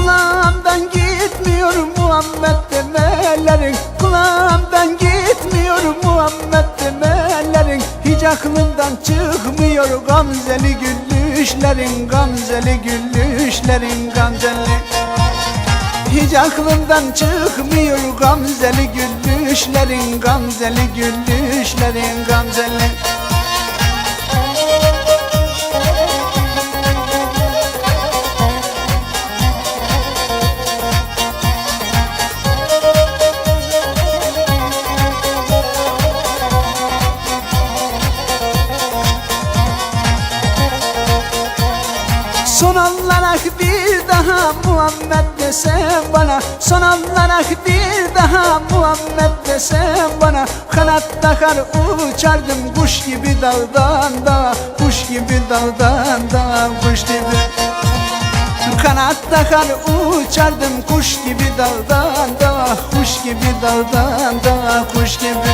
Kulağımdan gitmiyor Muhammed demelerin Kulağımdan gitmiyor Muhammed demelerin Hiç aklımdan çıkmıyor Gamzeli gülüşlerin Gamzeli gülüşlerin Gamzeli. Hiç aklımdan çıkmıyor Gamzeli gülüşlerin Gamzeli gülüşlerin Gamzeli. Son olarak bir daha Muhammed desem bana. Son olarak bir daha Muhammed desem bana. Kanat takar uçardım kuş gibi dağdan da. Kuş gibi dağdan da kuş gibi. Kanat takar uçardım kuş gibi dağdan da. Kuş gibi dağdan da kuş gibi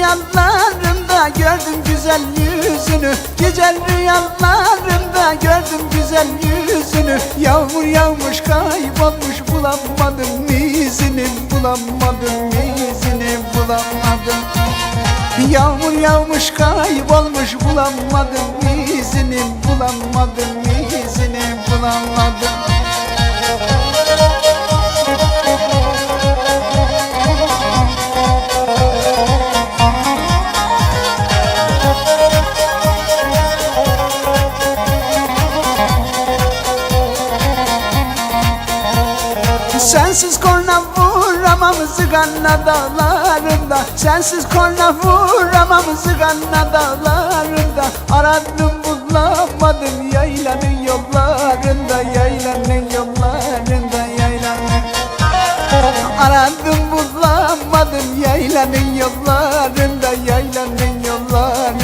rüyalarımda gördüm güzel yüzünü. Gece rüyalarımda gördüm güzel yüzünü. Yağmur yağmış kaybolmuş bulamadım izini. Bulamadım izini bulamadım. Yağmur yağmış kaybolmuş bulamadım izini. Bulamadım izini bulamadım Sensiz korna vuramam zıganna dağlarında. Sensiz korna vuramam zıganna dağlarında. Aradım bulamadım yaylanın yollarında Yaylanın yollarında yaylanın. Aradım bulamadım yaylanın yollarında Yaylanın yollarında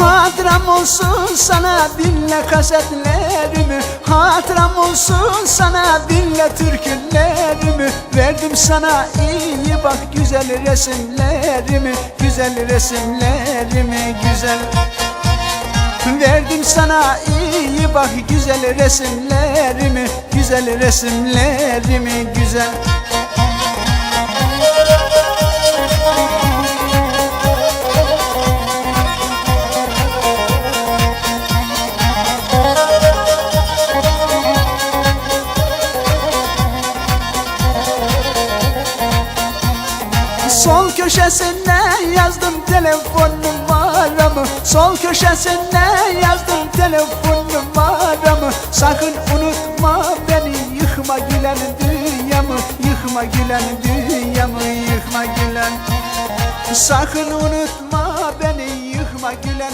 Hatıram olsun sana dinle kasetlerimi. Hatıram olsun sana dinle türkülerimi. Verdim sana iyi bak güzel resimlerimi. Güzel resimlerimi güzel. Verdim sana iyi bak güzel resimlerimi. Güzel resimlerimi güzel Sol köşesine yazdım telefon numaramı Sol köşesine yazdım telefon numaramı Sakın unutma beni yıkma gülen dünyamı. Yıkma gülen dünyamı yıkma gülen. Sakın unutma beni yıkma gülen